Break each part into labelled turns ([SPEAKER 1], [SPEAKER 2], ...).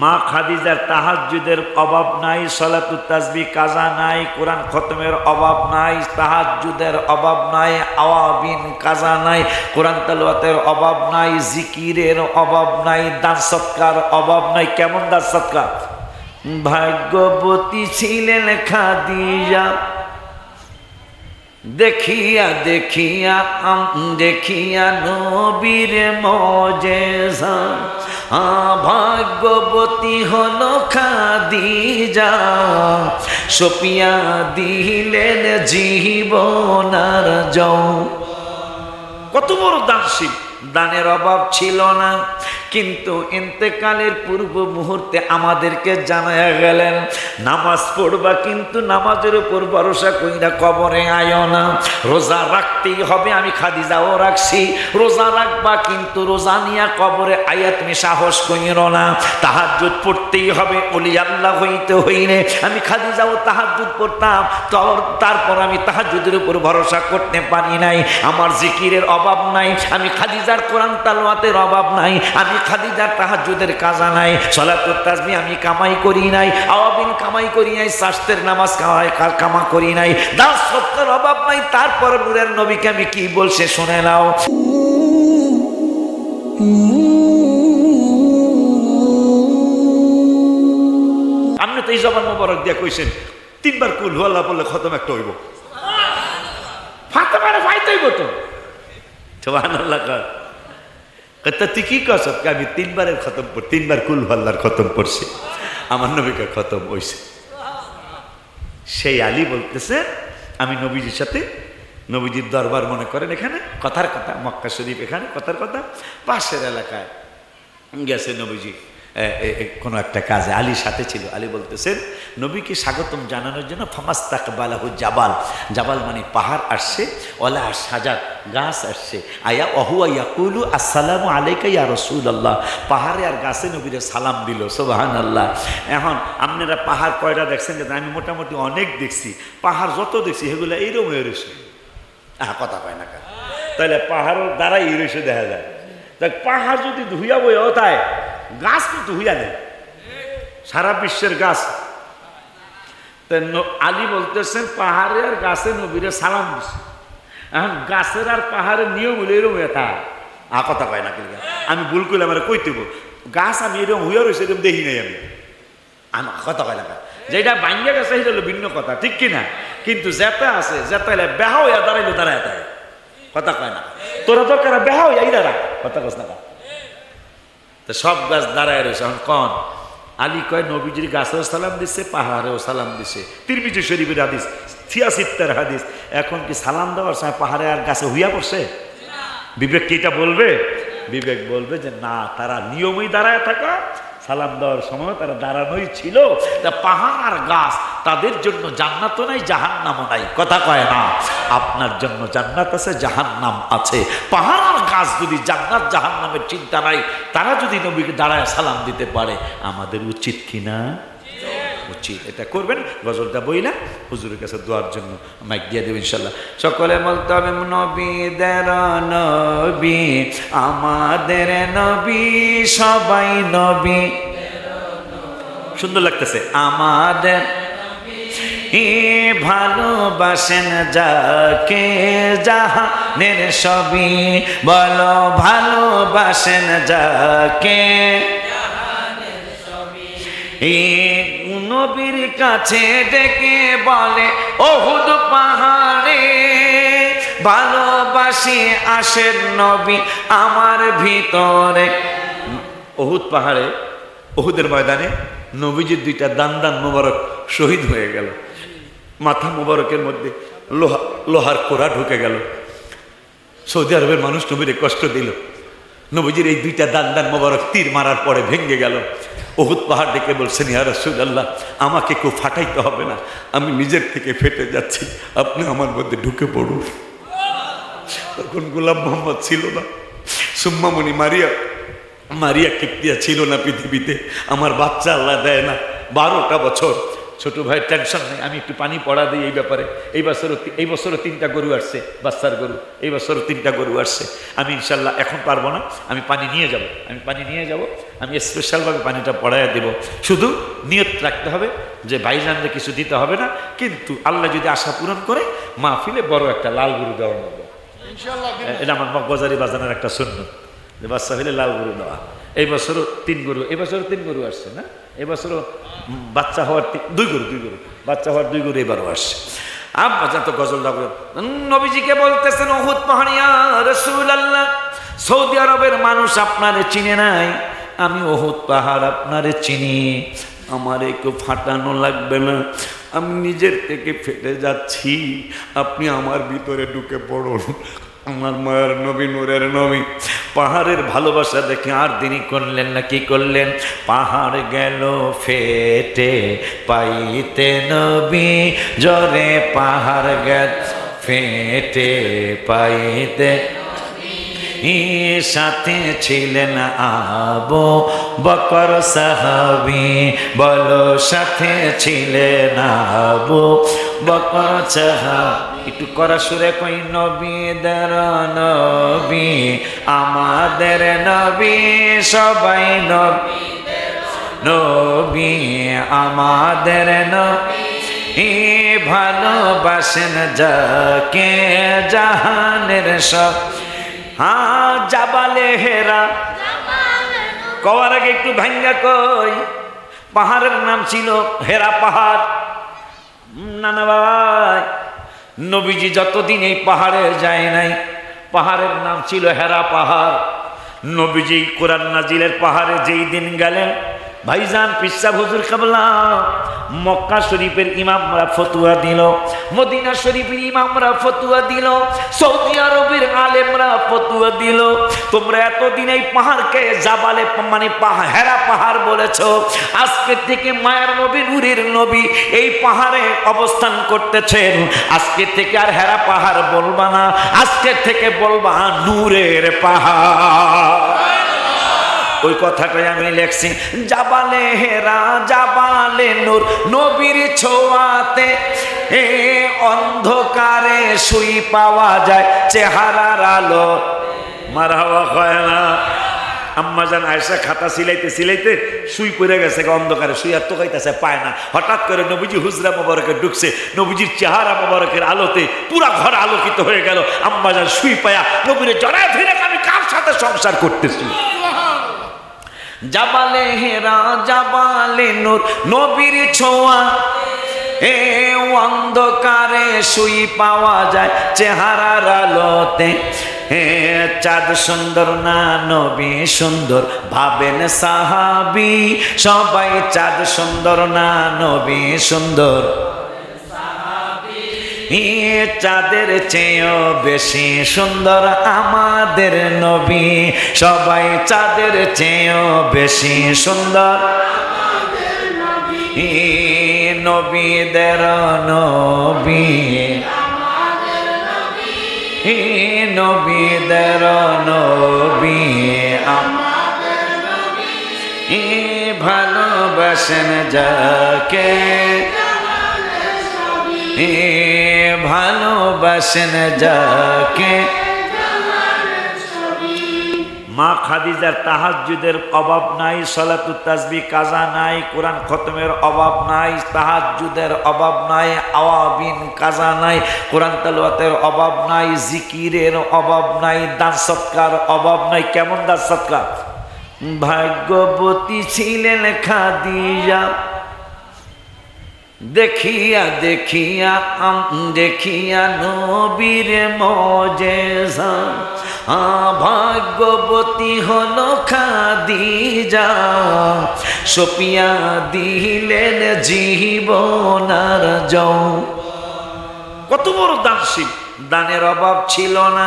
[SPEAKER 1] মা খাদিজার তাহাজ্জুদের অভাব নাই সলাতু তাসবি, কাজা নাই, কোরআন খতমের অভাব নাই, তাহাজ্জুদের অভাব নাই, আওয়াবিন, কাজা নাই, কোরআন তালুয়াতের অভাব নাই, জিকিরের অভাব নাই, দান সৎকার অভাব নাই। কেমন দান সৎকার? ভাগ্যবতী ছিলেন খাদিজা। দেখিয়া দেখিয়া দেখিয়া নবীর মজেজা। আ ভাগ্যবতী দি যা সপিয়া দিলেন জীবনার যাও কত বড় দানশীল দানের অভাব ছিল না। কিন্তু ইন্তেকালের পূর্ব মুহূর্তে আমাদেরকে জানায়া গেলেন, নামাজ পড়বা কিন্তু নামাজের উপর ভরসা কইরা কবরে আয় না। রোজা রাখতেই হবে, আমি খাদিজাও রাখছি। রোজা রাখবা কিন্তু রোজা নিয়া কবরে আয়া তুমি সাহস কইর না। তাহাজ্জুদ পড়তেই হবে অলি আল্লাহ হইতে হইলে। আমি খাদিজাও তাহাজ্জুদ পড়তাম, তর- তারপর আমি তাহাজ্জুদের উপর ভরসা করতে পারি নাই। আমার জিকিরের অভাব নাই, আমি খাদিজার কোরআন তালোয়াতের অভাব নাই, আমি খাদিজার তাহাজ্জুদের কাজা নাই তাজমি আমি কামাই করি নাই আওয়াবিন কামাই করি নাই স্বাস্থ্যের নামাজ কামাই কামা করি নাই দাস সত্যের অভাব নাই তারপর নূরের নবীকে আমি কি বলছে শুনে নাও। আপনি তো এই জবান মোবারক দিয়া কইছেন তিনবার কুল হুয়াল্লাহ বললে খতম একটা হইব। ফাতেমারে ফাইতে হইব তো কর। তা তুই কি কস? আমি তিনবারের খতম পড় তিনবার কুল ভাল্লার খতম পড়ছি। আমার নবীকে খতম হইছে। সেই আলী বলতেছে, আমি নবীজির সাথে, নবীজির দরবার মনে করেন এখানে, কথার কথা, মক্কা শরীফ এখানে, কথার কথা, পাশের এলাকায় গেছে নবীজি। কোনো একটা কাজে আলীর সাথে ছিল। আলী বলতেছেন, নবীকে স্বাগতম জানানোর জন্য ফামাস্তাক বালাহু জাবাল। জাবাল মানে পাহাড় আসছে ওলা সাজাদ গাছ আসছে। আয়া অহু আয়া কুলু আসসালামু আলাইকা ইয়া রসুল আল্লাহ পাহাড়ে আর গাছে নবীরে সালাম দিল সোবাহান আল্লাহ এখন আপনারা পাহাড় কয়টা দেখছেন যে আমি মোটামুটি অনেক দেখছি। পাহাড় যত দেখছি, সেগুলো এইরকম হয়ে রয়েছে। আহ, কথা পায় না তাহলে পাহাড়ের দ্বারাই ইরেশে দেখা যায়। দেখ, পাহাড় যদি ধুইয়া বই হতায় গাছ কিন্তু ধুইয়া নেই সারা বিশ্বের গাছ। আলী বলতেছেন, পাহাড়ে আর গাছে নবীরে সালাম দিছে। এখন গাছের আর পাহাড়ের নিয়ম হইলে এরকম এটা আ কথা কয় না কিন্তু আমি ভুল করলে আমার কই দেবো গাছ আমি এরকম হইয়া রয়েছে এরকম দেখি নাই আমি। আমার কথা কয় না? যেটা ভাঙ্গা গেছে, সেটা হলো ভিন্ন কথা, ঠিক কিনা কিন্তু যেতে আছে যেতে হলে বেহা হইয়া দাঁড়াইলে দাঁড়ায় তাই কথা কয় না তোরা তো কারা বেহা হইয়া দাঁড়া কথা কস না? তো সব গাছ দাঁড়ায় রয়েছে। এখন কন? আলী কয়, নবীজির গাছেও সালাম দিচ্ছে পাহাড়েও সালাম দিছে। তিরমিজি শরীফের হাদিস থিয়াসিত্তার হাদিস। এখন কি সালাম দেওয়ার সময় পাহাড়ে আর গাছে হইয়া পড়ছে? বিবেক কি এটা বলবে? বিবেক বলবে যে, না, তারা নিয়মই দাঁড়ায় থাকা সালাম দেওয়ার সময় তারা দাঁড়ানোই ছিল। তা পাহাড় আর গাছ, তাদের জন্য জান্নাতও নাই, জাহান্নামও নাই। কথা কয় না, আপনার জন্য জান্নাত আছে, জাহান্নাম আছে। পাহাড় আর গাছ যদি জান্নাত, জাহান্নামের চিন্তা নাই, তারা যদি নবীকে দাঁড়ায় সালাম দিতে পারে, আমাদের উচিত কিনা উচিত এটা করবেন, গজলটা বইলা হুজুরের কাছে দোয়ার জন্য মাইক দিয়ে দেবেন ইনশাল্লাহ। সকলে বলতে হবে, নবীদের নবী, আমাদের নবী, সবাই নবী। সুন্দর লাগতেছে, আমাদের ভালোবাসেন যাকে জাহানের সবই, বলো ভালোবাসেন যাকে এই নবীর কাছে ডেকে বলে, ওহুদ পাহাড়ে ভালোবাসি আসেন নবী আমার ভিতরে। ওহুদ পাহাড়ে, ওহুদের ময়দানে নবীজির দুইটা দান দান মোবারক শহীদ হয়ে গেল। মাথা মোবারকের মধ্যে লোহা, লোহার কোড়া ঢুকে গেল। সৌদি আরবের মানুষ নবীরে কষ্ট দিল। নবীজির এই দুইটা দান দান মোবারক তীর মারার পরে ভেঙে গেল। বহুত পাহাড় ডেকে বলছেন, ইয়া রসুল্লাহ আমাকে কেউ ফাটাইতে হবে না। আমি নিজের থেকে ফেটে যাচ্ছি। আপনি আমার মধ্যে ঢুকে পড়ুন। তখন গোলাম মোহাম্মদ ছিল না। সুম্মামণি মারিয়া মারিয়া কিপ্তিয়া ছিল না পৃথিবীতে। আমার বাচ্চা আল্লাহ দেয় না। বারোটা বছর ছোট ভাইয়ের টেনশন নেই আমি একটু পানি পড়া দিই এই ব্যাপারে। এই বছরও এই বছরও তিনটা গরু আসছে বাচ্চার গরু। এই বছরও তিনটা গরু আসছে। আমি ইনশাল্লাহ এখন পারব না আমি পানি নিয়ে যাব। আমি পানি নিয়ে যাব আমি স্পেশালভাবে পানিটা পড়াইয়া দেব। শুধু নিয়ত রাখতে হবে যে ভাইজানদের কিছু দিতে হবে না কিন্তু আল্লাহ যদি আশা পূরণ করে মাহফিলে বড় একটা লাল গরু দেওয়া হবে
[SPEAKER 2] ইনশাল্লাহ
[SPEAKER 1] এটা আমার মগবাজারি বাজানের একটা শূন্য যে বাচ্চা হইলে লাল গরু দেওয়া। এই বছরও তিন গরু, এই বছরও তিন গরু আসছে, না? এই বছরও বাচ্চা হওয়ার দুই গরু দুই গরু, বাচ্চা হওয়ার দুই গরু এবারও আসছে। আব্বা তো গজল দাবো নবীজিকে বলতেছেন ওহুদ পাহাড়িয়া রসুল আল্লাহ সৌদি আরবের মানুষ আপনারে চিনে নাই। আমি ওহুদ পাহাড় আপনারে চিনি। আমার একটু ফাটানো লাগবে না। আমি নিজের থেকে ফেটে যাচ্ছি। আপনি আমার ভিতরে ঢুকে পড়ুন। আমার মায়ের নবী, নূরের নবী। পাহাড়ের ভালোবাসা দেখে আর দিনই করলেন না, কি করলেন? পাহাড় গেল ফেটে, পাইতে নবী জরে পাহাড় গেল ফেটে, পাইতে সাথে ছিলেন আবু বকর সাহাবি। বলো, সাথে ছিলেন আবু বকর সাহাবি। একটু করা সুরে কই নবীদের নবী আমাদের নবী সবাই নবী আমাদের নবী ভালোবাসেন যাকে জাহানের সব হ্যাঁ জাবালে হেরা। কওয়ার আগে একটু ভাঙ্গা কই পাহাড়ের নাম ছিল হেরা পাহাড়। উম, না না ভাই নবীজি যতদিন এই পাহাড়ে যায় নাই, পাহাড়ের নাম ছিল হেরা পাহাড়। নবীজি কোরআন নাজিলের পাহাড়ে যেই দিন গেলেন ভাইজান পিসা হুজুর কাবলা, মক্কা শরীফের ইমামরা ফতুয়া দিল, মদিনা শরীফের ইমামরা ফতুয়া দিল, সৌদি আরবের আলেমরা ফতুয়া দিল। তোমরা এতদিন এই পাহাড়কে জাবালে মানে হেরা পাহাড় বলেছ, আজকে থেকে মায়ের নবী, নূরের নবী এই পাহাড়ে অবস্থান করতেছেন। আজকে থেকে আর হেরা পাহাড় বলবা না, আজকে থেকে বলবা নূরের পাহাড়। ওই কথাটাই আমি লেখছি, জাবালে হেরা, জাবালে নূর, নবীর ছোঁয়াতে এ অন্ধকারে শুই পাওয়া যায়, চেহারার আলো। মার হয় না। আম্মা জান আয়সা খাতা সিলাইতে সিলাইতে শুই পড়ে গেছে অন্ধকারে শুই আর তোকাইতেছে, পায় না। হঠাৎ করে নবীজি হুজরা মোবারকে ঢুকছে, নবীজির চেহারা মোবারকের আলোতে পুরা ঘর আলোকিত হয়ে গেল। আম্মা জান শুই পায়া নবীরে জড়ায় ধরে আমি কার সাথে সংসার করতেছি? জাবালে হেরা, জাবালে নূর। নবীর ছোঁয়া, এ অন্ধকারে শুই পাওয়া যায় চেহারার আলোতে। হে চাঁদ সুন্দর না নবী সুন্দর, ভাবেন সাহাবি, সবাই চাঁদ সুন্দর না নবী সুন্দর। চাঁদের চেয়েও বেশি সুন্দর আমাদের নবী। সবাই চাঁদের চেয়েও বেশি সুন্দর নবীদের নবী। নবীদের নবী। ভালোবাসেন যাকে ভালোবাসেন যাকে। মা খাদিজার তাহাজ্জুদের অভাব নাই, সলাতু তাসবি কাজা নাই, কোরআন খতমের অভাব নাই, তাহাজ্জুদের অভাব নাই, আওয়াবিন কাজা নাই, কোরআন তালুয়াতের অভাব নাই, জিকিরের অভাব নাই, দান সৎকার অভাব নাই। কেমন দান সৎকার? ভাগ্যবতী ছিলেন খাদিজা। দেখিয়া দেখিয়া, আম দেখিয়া নবীর মজেজা। আ ভাগ্যবতী হলো খাদিজা। সপিয়া দিলেন জীবনার যৌ কত বড় দানশীল, দানের অভাব ছিল না।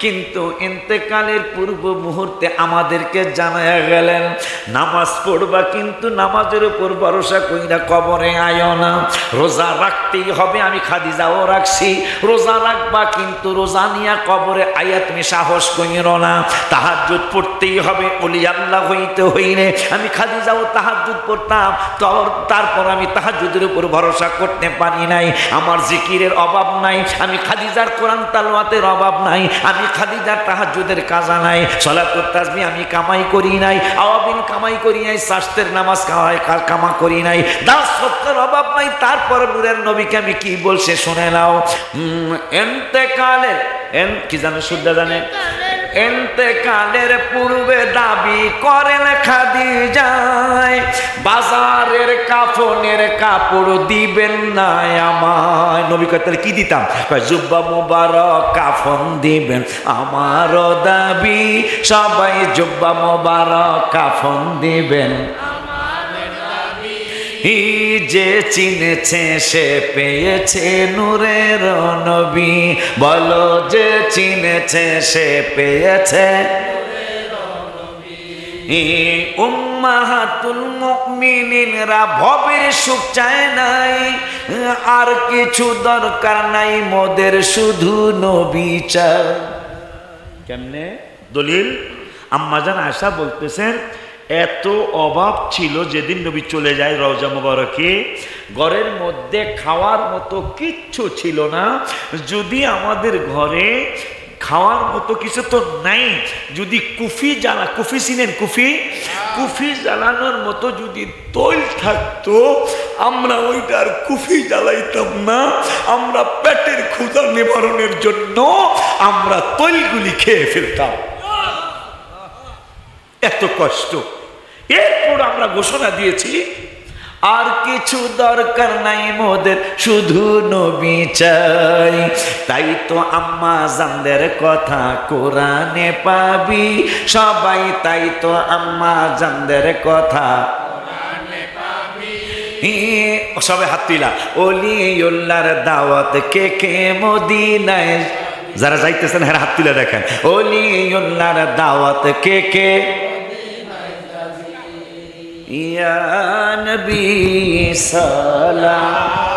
[SPEAKER 1] কিন্তু ইন্তেকালের পূর্ব মুহূর্তে আমাদেরকে জানায়া গেলেন, নামাজ পড়বা কিন্তু নামাজের উপর ভরসা কইরা কবরে আয় না। রোজা রাখতেই হবে, আমি খাদিজাও রাখছি। রোজা রাখবা কিন্তু রোজা নিয়া কবরে আয়া তুমি সাহস কইর না। তাহাজ্জুদ পড়তেই হবে, অলি আল্লাহ হইতে হইলে। আমি খাদিজাও তাহাজ্জুদ পড়তাম, তর- তারপর আমি তাহাজ্জুদের উপর ভরসা করতে পারি নাই। আমার জিকিরের অভাব নাই, আমি খাদিজার কোরআন তালোয়াতের অভাব নাই, আমি খাদিজার তাহাজ্জুদের কাজা নাই সলাতুর তাজমি আমি কামাই করি নাই আওয়াবিন কামাই করি নাই স্বাস্থ্যের নামাজ কা- কামা করি নাই দাস সত্যের অভাব নাই, তারপর নূরের নবীকে আমি কি বলছে শুনে নাও। এন্তেকালের, এন কি জানে শুদ্ধ জানে? এন্তেকালের পূর্বে দাবি করেন খাদি যায় বাজারের কাফনের কাপড় দিবেন না আমায়। নবী কয়, তাহলে কি দিতাম? জুব্বা মোবারক কাফন দিবেন। আমার দাবি, সবাই জুব্বা মোবারক কাফন দিবেন। যে চিনেছে, সে পেয়েছে নূরের নবী। বলো যে চিনেছে, সে পেয়েছে ভবের সুখ চায় নাই। আর কিছু দরকার নাই মোদের, শুধু নবী চায় কেমনে? দলিল? আম্মাজান আশা বলতেছেন, এত অভাব ছিল যেদিন নবী চলে যায় রওজা মুবারকে, ঘরের মধ্যে খাওয়ার মতো কিচ্ছু ছিল না। যদি আমাদের ঘরে খাওয়ার মতো কিছু তো নাই। যদি কুফি জ্বালা, কুফি চিনেন, কুফি? কুফি জ্বালানোর মতো যদি তৈল থাকতো, আমরা ওইটার কুফি জ্বালাইতাম না। আমরা পেটের ক্ষুধা নিবারণের জন্য আমরা তৈলগুলি খেয়ে ফেলতাম। এত কষ্ট। এরপর আমরা ঘোষণা দিয়েছি আর কিছু দরকার নাই মোদের, শুধু নবী চাই। তাই তো আম্মা জানদের কথা কোরআনে পাবি। সবাই তাই তো আম্মা জানদের কথা সবে হাত তুইলা। অলিউল্লার দাওয়াত কে কে মদিনায় যারা যাইতেছেন হ্যাঁ হাত তুলে দেখেন। অলিউল্লার দাওয়াত কে কে ইয়া নবী সালাম